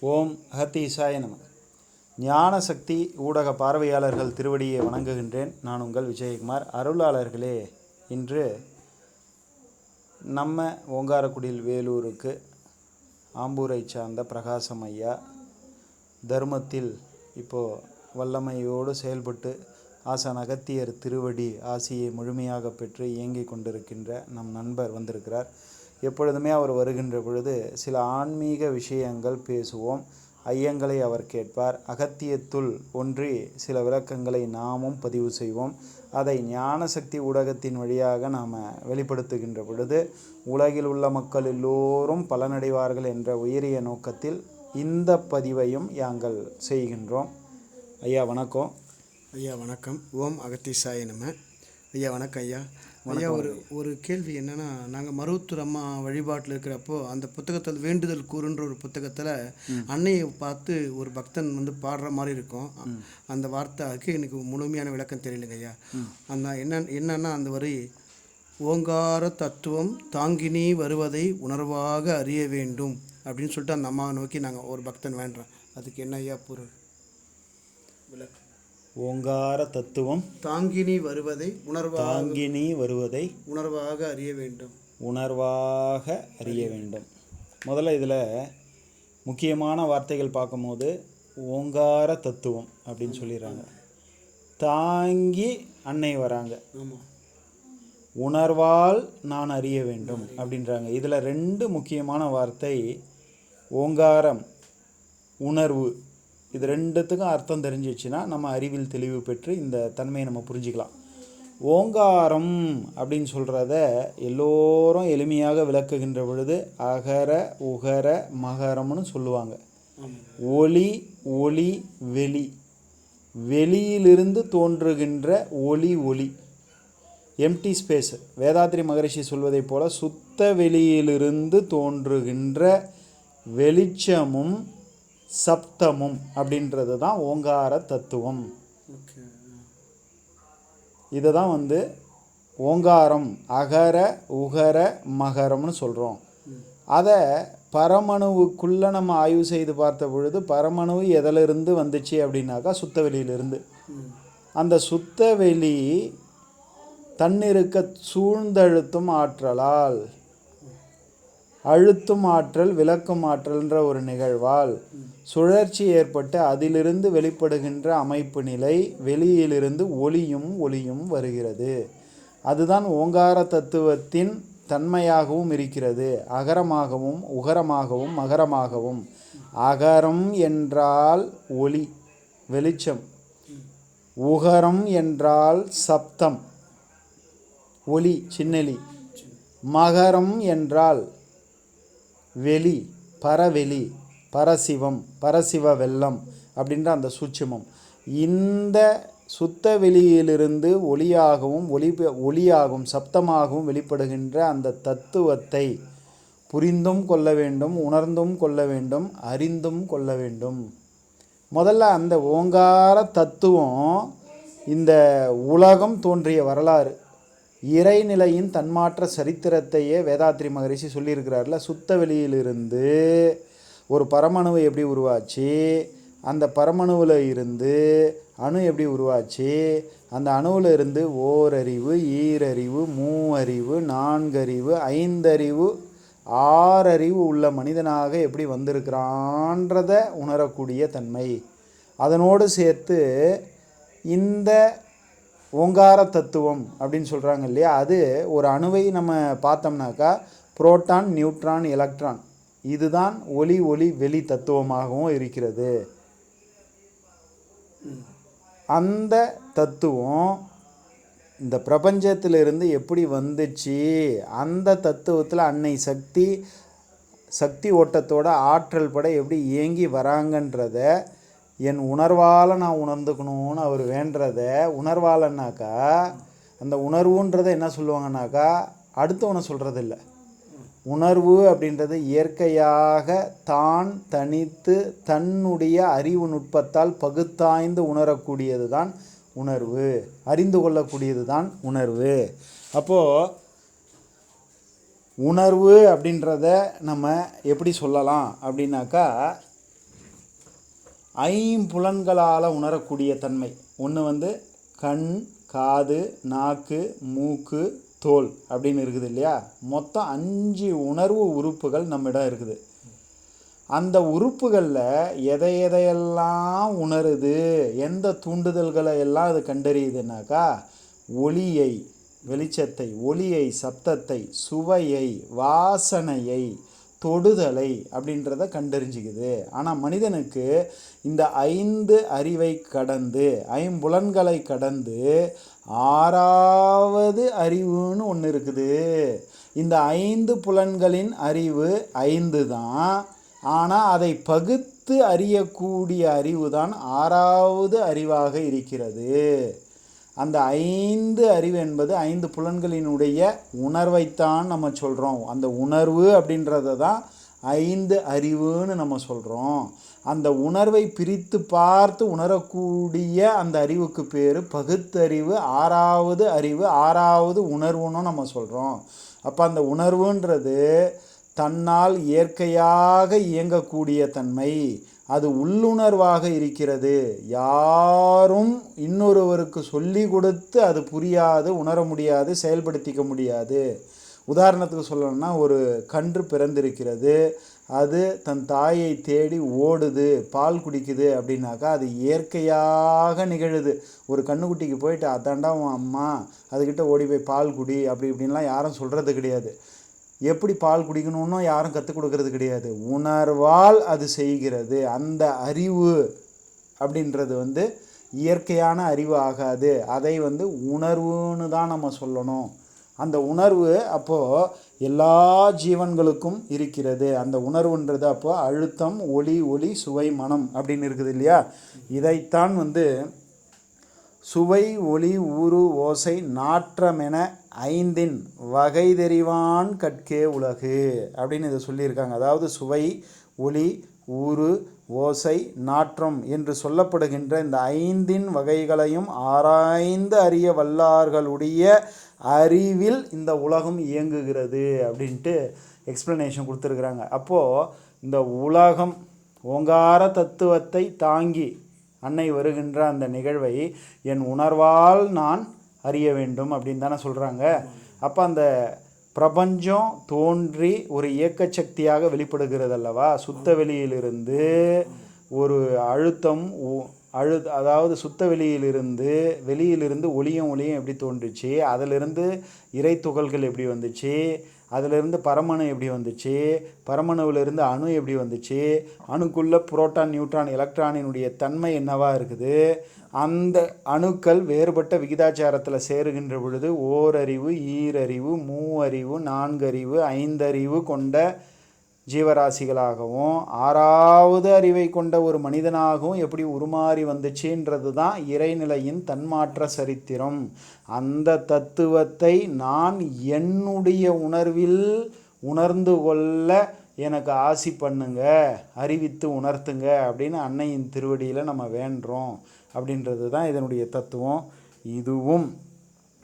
ஓம் அகத்தீசாய நம ஞானசக்தி ஊடக பார்வையாளர்கள் திருவடியை வணங்குகின்றேன். நான் உங்கள் விஜயகுமார். அருளாளர்களே இன்று நம்ம ஓங்காரக்குடியில் வேலூருக்கு ஆம்பூரை சார்ந்த பிரகாசம் ஐயா தர்மத்தில் இப்போது வல்லமையோடு செயல்பட்டு ஆசான் அகத்தியர் திருவடி ஆசியை முழுமையாக பெற்று இயங்கிக் கொண்டிருக்கின்ற நம் நண்பர் வந்திருக்கிறார். எப்பொழுதுமே அவர் வருகின்ற பொழுது சில ஆன்மீக விஷயங்கள் பேசுவோம். ஐயங்களை அவர் கேட்பார். அகத்தியத்துள் ஒன்றி சில விளக்கங்களை நாமும் பதிவு செய்வோம். அதை ஞானசக்தி ஊடகத்தின் வழியாக நாம் வெளிப்படுத்துகின்ற பொழுது உலகில் உள்ள மக்கள் எல்லோரும் பலனடைவார்கள் என்ற உயரிய நோக்கத்தில் இந்த பதிவையும் நாங்கள் செய்கின்றோம். ஐயா வணக்கம். ஐயா வணக்கம். ஓம் அகத்தி நம. ஐயா வணக்கம் ஐயா. ஐயா ஒரு ஒரு கேள்வி என்னன்னா நாங்கள் மருவத்தூர் அம்மா வழிபாட்டில் இருக்கிறப்போ அந்த புத்தகத்தில் வேண்டுதல் கூறுன்ற ஒரு புத்தகத்தில் அன்னையை பார்த்து ஒரு பக்தன் வந்து பாடுற மாதிரி இருக்கும். அந்த வார்த்தைக்கு எனக்கு முழுமையான விளக்கம் தெரியலங்க ஐயா. அந்த என்ன என்னன்னா அந்த வரி ஓங்கார தத்துவம் தாங்கினி வருவதை உணர்வாக அறிய வேண்டும் அப்படின்னு சொல்லிட்டு அந்த அம்மாவை நோக்கி நாங்கள் ஒரு பக்தன் வேண்டுறோம். அதுக்கு என்ன ஐயா பொருள்? ஓங்கார தத்துவம் தாங்கினி வருவதை உணர்வாக தாங்கினி வருவதை உணர்வாக அறிய வேண்டும். உணர்வாக அறிய வேண்டும். முதல்ல இதில் முக்கியமான வார்த்தைகள் பார்க்கும்போது ஓங்கார தத்துவம் அப்படின்னு சொல்லிடுறாங்க. தாங்கி அன்னை வராங்க. உணர்வால் நான் அறிய வேண்டும் அப்படின்றாங்க. இதில் ரெண்டு முக்கியமான வார்த்தை ஓங்காரம் உணர்வு இது ரெண்டுத்துக்கும் அர்த்தம் தெரிஞ்சிச்சுன்னா நம்ம அறிவில் தெளிவு பெற்று இந்த தன்மையை நம்ம புரிஞ்சுக்கலாம். ஓங்காரம் அப்படின்னு சொல்கிறத எல்லோரும் எளிமையாக விளக்குகின்ற பொழுது அகர உகர மகரம்னு சொல்லுவாங்க. ஒளி ஒளி வெளி. வெளியிலிருந்து தோன்றுகின்ற ஒளி ஒளி. எம்டி ஸ்பேஸ் வேதாத்ரி மகரிஷி சொல்வதைப் போல சுத்த வெளியிலிருந்து தோன்றுகின்ற வெளிச்சமும் சப்தமும் அப்படின்றது தான் ஓங்கார தத்துவம். இதை தான் வந்து ஓங்காரம் அகர உகர மகரம்னு சொல்கிறோம் அதை பரமணுவுக்குள்ளே நம்ம ஆய்வு செய்து பார்த்த பொழுது பரமணு எதிலிருந்து வந்துச்சு அப்படின்னாக்கா சுத்த வெளியிலிருந்து ம். அந்த சுத்த வெளி தன்னிருக்க சூழ்ந்தழுத்தும் ஆற்றலால் அழுத்தும் ஆற்றல் விளக்கும் ஆற்றல்ன்ற ஒரு நிகழ்வால் சுழற்சி ஏற்பட்டு அதிலிருந்து வெளிப்படுகின்ற அமைப்பு நிலை வெளியிலிருந்து ஒளியும் ஒளியும் வருகிறது. அதுதான் ஓங்கார தத்துவத்தின் தன்மையாகவும் இருக்கிறது. அகரமாகவும் உகரமாகவும் மகரமாகவும். அகரம் என்றால் ஒளி வெளிச்சம். உகரம் என்றால் சப்தம் ஒளி சின்னலி. மகரம் என்றால் வெளி பரவெளி பரசிவம் பரசிவ வெள்ளம் அப்படின்ற அந்த சூட்சிமம். இந்த சுத்த வெளியிலிருந்து ஒளியாகவும் ஒளி ஒளியாகவும் சப்தமாகவும் வெளிப்படுகின்ற அந்த தத்துவத்தை புரிந்தும் கொள்ள வேண்டும் உணர்ந்தும் கொள்ள வேண்டும் அறிந்தும் கொள்ள வேண்டும். முதல்ல அந்த ஓங்கார தத்துவம் இந்த உலகம் தோன்றிய வரலாறு. இறைநிலையின் தன்மாற்ற சரித்திரத்தையே வேதாத்ரி மகரிஷி சொல்லியிருக்கிறார்ல சுத்த வெளியிலிருந்து ஒரு பரமணுவை எப்படி உருவாச்சு அந்த பரமணுவில் இருந்து அணு எப்படி உருவாச்சு அந்த அணுவில் இருந்து ஓரறிவு ஈரறிவு மூவறிவு நான்கறிவு ஐந்தறிவு ஆறறிவு உள்ள மனிதனாக எப்படி வந்திருக்கிறான்றத உணரக்கூடிய தன்மை. அதனோடு சேர்த்து இந்த ஓங்கார தத்துவம் அப்படின்னு சொல்கிறாங்க இல்லையா? அது ஒரு அணுவை நம்ம பார்த்தோம்னாக்கா புரோட்டான் நியூட்ரான் எலக்ட்ரான் இதுதான் ஒளி ஒளி வெளி தத்துவமாகவும் இருக்கிறது. அந்த தத்துவம் இந்த பிரபஞ்சத்திலிருந்து எப்படி வந்துச்சு? அந்த தத்துவத்தில் அன்னை சக்தி சக்தி ஓட்டத்தோட ஆற்றல் பட எப்படி இயங்கி வராங்கன்றத என் உணர்வால் நான் உணர்ந்துக்கணும்னு அவர் வேண்டுறத உணர்வாலன்னாக்கா அந்த உணர்வுன்றதை என்ன சொல்லுவாங்கனாக்கா அடுத்தவனை சொல்கிறது இல்லை உணர்வு அப்படின்றது இயற்கையாக தான் தனித்து தன்னுடைய அறிவு நுட்பத்தால் பகுத்தாய்ந்து உணரக்கூடியது தான் உணர்வு. அறிந்து கொள்ளக்கூடியது தான் உணர்வு. அப்போது உணர்வு அப்படின்றத நம்ம எப்படி சொல்லலாம் அப்படின்னாக்கா ஐம்புலன்களால் உணரக்கூடிய தன்மை. ஒன்று வந்து கண் காது நாக்கு மூக்கு தோல் அப்படின்னு இருக்குது இல்லையா? மொத்தம் அஞ்சு உணர்வு உறுப்புகள் நம்மிடம் இருக்குது. அந்த உறுப்புகளில் எதை எதையெல்லாம் உணருது? எந்த தூண்டுதல்களை எல்லாம் அது கண்டறியுதுனாக்கா? ஒளியை வெளிச்சத்தை ஒளியை சப்தத்தை சுவையை வாசனையை தொடுதலை அப்படின்றத கண்டறிஞ்சிக்குது. ஆனால் மனிதனுக்கு இந்த ஐந்து அறிவை கடந்து ஐம்புலன்களை கடந்து ஆறாவது அறிவுன்னு ஒன்று இருக்குது. இந்த ஐந்து புலன்களின் அறிவு ஐந்து தான். ஆனால் அதை பகுத்து அறியக்கூடிய அறிவு தான் ஆறாவது அறிவாக இருக்கிறது. அந்த ஐந்து அறிவு என்பது ஐந்து புலன்களினுடைய உணர்வைத்தான் நம்ம சொல்கிறோம் அந்த உணர்வு அப்படின்றத தான் ஐந்து அறிவுன்னு நம்ம சொல்கிறோம் அந்த உணர்வை பிரித்து பார்த்து உணரக்கூடிய அந்த அறிவுக்கு பேர் பகுத்தறிவு ஆறாவது அறிவு ஆறாவது உணர்வுன்னு நம்ம சொல்கிறோம் அப்போ அந்த உணர்வுன்றது தன்னால் இயற்கையாக இயங்கக்கூடிய தன்மை. அது உள்ளுணர்வாக இருக்கிறது. யாரும் இன்னொருவருக்கு சொல்லி கொடுத்து அது புரியாது உணர முடியாது செயல்படுத்திக்க முடியாது. உதாரணத்துக்கு சொல்லணும்னா ஒரு கன்று பிறந்திருக்கிறது. அது தன் தாயை தேடி ஓடுது பால் குடிக்குது அப்படின்னாக்கா அது இயற்கையாக நிகழுது. ஒரு கண்ணுக்குட்டிக்கு போயிட்டு அதாண்டா உன் அம்மா அதுக்கிட்ட ஓடி போய் பால் குடி அப்படி இப்படின்லாம் யாரும் சொல்கிறது கிடையாது. எப்படி பால் குடிக்கணும்னு யாரும் கற்றுக் கொடுக்கறது கிடையாது. உணர்வால் அது செய்கிறது. அந்த அறிவு அப்படின்றது வந்து இயற்கையான அறிவு ஆகாது. அதை வந்து உணர்வுன்னு தான் நம்ம சொல்லணும். அந்த உணர்வு அப்போது எல்லா ஜீவன்களுக்கும் இருக்கிறது. அந்த உணர்வுன்றது அப்போது அழுத்தம் ஒளி ஒளி சுவை மனம் அப்படின்னு இருக்குது இல்லையா? இதைத்தான் வந்து சுவை ஒளி ஊறு ஓசை நாற்றமென ஐந்தின் வகை தெரிவான் கற்கே உலகு அப்படின்னு இதை சொல்லியிருக்காங்க. அதாவது சுவை ஒளி ஊறு ஓசை நாற்றம் என்று சொல்லப்படுகின்ற இந்த ஐந்தின் வகைகளையும் ஆராய்ந்து அறிய வல்லார்களுடைய அறிவில் இந்த உலகம் இயங்குகிறது அப்படின்ட்டு எக்ஸ்ப்ளனேஷன் கொடுத்துருக்குறாங்க. அப்போது இந்த உலகம் ஓங்கார தத்துவத்தை தாங்கி அன்னை வருகின்ற அந்த நிகழ்வை என் உணர்வால் நான் அறிய வேண்டும் அப்படின்னு தானே சொல்கிறாங்க அப்போ அந்த பிரபஞ்சம் தோன்றி ஒரு இயக்க சக்தியாக வெளிப்படுகிறது அல்லவா சுத்த வெளியிலிருந்து ஒரு அழுத்தம் அழு அதாவது சுத்த வெளியிலிருந்து வெளியிலிருந்து ஒளியும் ஒளியும் எப்படி தோன்றுச்சு? அதிலிருந்து இறை துகள்கள் எப்படி வந்துச்சு? அதிலிருந்து பரமணு எப்படி வந்துச்சு? பரமணுவிலிருந்து அணு எப்படி வந்துச்சு? அணுக்குள்ளே புரோட்டான் நியூட்ரான் எலக்ட்ரானினுடைய தன்மை என்னவாக இருக்குது? அந்த அணுக்கள் வேறுபட்ட விகிதாச்சாரத்தில் சேருகின்ற பொழுது ஓரறிவு ஈரறிவு மூவறிவு நான்கறிவு ஐந்தறிவு கொண்ட ஜீவராசிகளாகவும் ஆறாவது அறிவை கொண்ட ஒரு மனிதனாகவும் எப்படி உருமாறி வந்துச்சுன்றது தான் இறைநிலையின் தன்மாற்ற சரித்திரம். அந்த தத்துவத்தை நான் என்னுடைய உணர்வில் உணர்ந்து கொள்ள எனக்கு ஆசி பண்ணுங்க அறிவித்து உணர்த்துங்க அப்படின்னு அன்னையின் திருவடியில் நம்ம வேண்டுறோம் அப்படின்றது தான் இதனுடைய தத்துவம். இதுவும்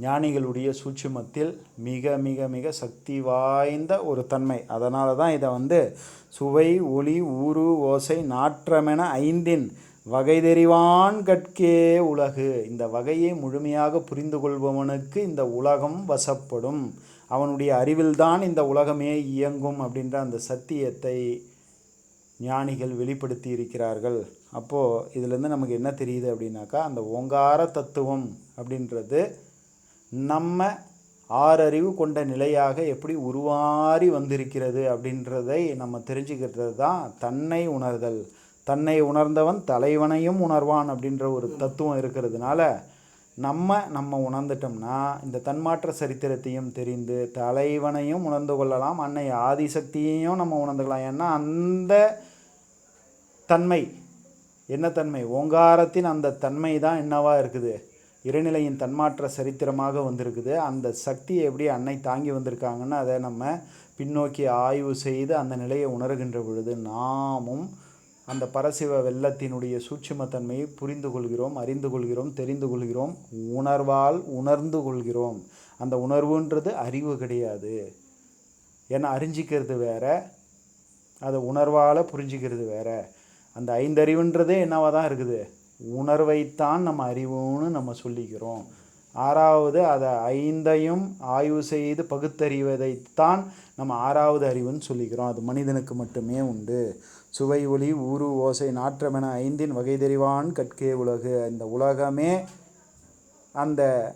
ஞானிகளுடைய சூட்சுமத்தில் மிக மிக மிக சக்தி வாய்ந்த ஒரு தன்மை. அதனால தான் இதை வந்து சுவை ஒளி ஊறு ஓசை நாற்றமென ஐந்தின் வகை தெரிவான் கட்கே உலகு. இந்த வகையை முழுமையாக புரிந்து கொள்பவனுக்கு இந்த உலகம் வசப்படும். அவனுடைய அறிவில்தான் இந்த உலகமே இயங்கும் அப்படின்ற அந்த சத்தியத்தை ஞானிகள் வெளிப்படுத்தி இருக்கிறார்கள் அப்போது இதிலேருந்து நமக்கு என்ன தெரியுது அப்படின்னாக்கா அந்த ஓங்கார தத்துவம் அப்படின்றது நம்ம ஆறறிவு கொண்ட நிலையாக எப்படி உருவாரி வந்திருக்கிறது அப்படின்றதை நம்ம தெரிஞ்சுக்கிறது தான் தன்னை உணர்தல். தன்னை உணர்ந்தவன் தலைவனையும் உணர்வான் அப்படின்ற ஒரு தத்துவம் இருக்கிறதுனால நம்ம நம்ம உணர்ந்துட்டோம்னா இந்த தன்மாற்ற சரித்திரத்தையும் தெரிந்து தலைவனையும் உணர்ந்து கொள்ளலாம் அன்னை ஆதிசக்தியையும் நம்ம உணர்ந்துக்கலாம். ஏன்னா அந்த தன்மை என்ன தன்மை? ஓங்காரத்தின் அந்த தன்மை தான் என்னவா இருக்குது? இறைநிலையின் தன்மாற்ற சரித்திரமாக வந்திருக்குது. அந்த சக்தியை எப்படி அன்னை தாங்கி வந்திருக்காங்கன்னு அதை நம்ம பின்னோக்கி ஆய்வு செய்து அந்த நிலையை உணர்கின்ற பொழுது நாமும் அந்த பரசிவ வெள்ளத்தினுடைய சூட்சுமத்தன்மையை புரிந்து கொள்கிறோம் அறிந்து கொள்கிறோம் தெரிந்து கொள்கிறோம் உணர்வால் உணர்ந்து கொள்கிறோம். அந்த உணர்வுன்றது அறிவு கிடையாது. ஏன்னா அறிஞ்சிக்கிறது வேற அதை உணர்வால் புரிஞ்சிக்கிறது வேற. அந்த ஐந்தறிவுன்றதே என்னவாக தான் இருக்குது? உணர்வைத்தான் நம்ம அறிவுன்னு நம்ம சொல்லிக்கிறோம். ஆறாவது அதை ஐந்தையும் ஆய்வு செய்து பகுத்தறிவதைத்தான் நம்ம ஆறாவது அறிவுன்னு சொல்லிக்கிறோம். அது மனிதனுக்கு மட்டுமே உண்டு. சுவை ஒளி ஊறு ஓசை நாற்றமென ஐந்தின் வகை தெரிவான் கற்கே உலகு. இந்த உலகமே அந்த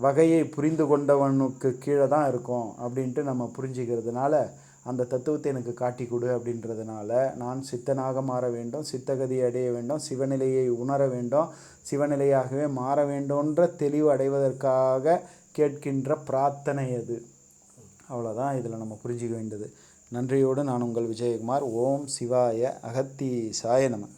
வகையை புரிந்து கொண்டவனுக்கு கீழே தான் இருக்கும் அப்படின்ட்டு நம்ம புரிஞ்சுக்கிறதுனால அந்த தத்துவத்தை எனக்கு காட்டி கொடு அப்படின்றதுனால நான் சித்தனாக மாற வேண்டும் சித்தகதியை அடைய வேண்டும் சிவநிலையை உணர வேண்டும் சிவநிலையாகவே மாற வேண்டும்ன்ற தெளிவு அடைவதற்காக கேட்கின்ற பிரார்த்தனை அது. அவ்வளோதான் இதில் நம்ம புரிஞ்சிக்க வேண்டியது. நன்றியோடு நான் உங்கள் விஜயகுமார். ஓம் சிவாய அகத்தீசாய நம.